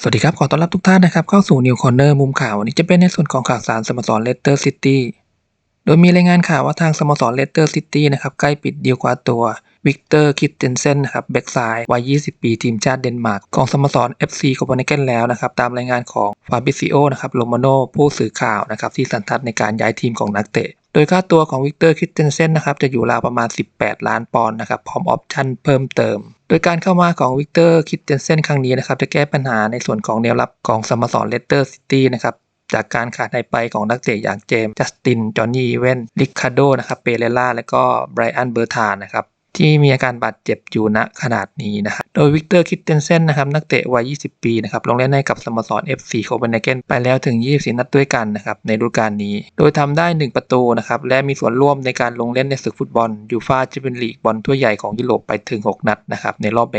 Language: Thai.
สวัสดีครับ ขอต้อนรับทุกท่านนะครับเข้าสู่ New Corner มุมข่าววันนี้จะเป็นในส่วนของข่าวสารสโมสรเลสเตอร์ซิตี้ ดยมีรายงานข่าวว่าทางสโมสรเลสเตอร์ซิตี้นะครับใกล้ปิดดีลคว้าตัววิกเตอร์คิดเตนเซนนะครับแบ็กซ้ายวัย 20 ปี ทีมชาติเดนมาร์กของสโมสร FC โคเปนเฮเกนแล้วนะครับตามรายงานของฟาบิซิโอนะครับโรมาโนผู้สื่อข่าวนะครับที่สันทัดในการย้ายทีมของนักเตะ โดยค่าตัวของวิกเตอร์คิดเตนเซนนะครับจะอยู่ราวประมาณ 18 ล้านปอนด์นะครับพร้อมออปชั่นเพิ่มเติม โดยการเข้ามาของวิกเตอร์คิดเตนเซนครั้งนี้นะครับจะแก้ปัญหาในส่วนของแนวรับของสโมสรเลสเตอร์ซิตี้นะครับ จากการขาดหายไปของนักเตะอย่างเจมส์จัสติน จอห์นนี่เวนริคาโดนะครับเปเรล่าและก็ไบรอันเบอร์ธานนะครับที่มีอาการบาดเจ็บอยู่ณขนาดนี้นะครับ โดยวิกเตอร์คิดเตนเซนนะครับนักเตะวัย 20 ปีนะครับลงเล่นให้กับสโมสร FC โคเปนเฮเกนไปแล้วถึง 24 นัดด้วยกันนะครับในฤดูกาลนี้ โดยทำได้ 1 ประตูนะครับและมีส่วนร่วมในการลงเล่นในศึกฟุตบอลยูฟ่าแชมเปี้ยนลีกบอลถ้วยใหญ่ของยุโรปไปถึง 6 นัดนะครับในรอบแบ่ง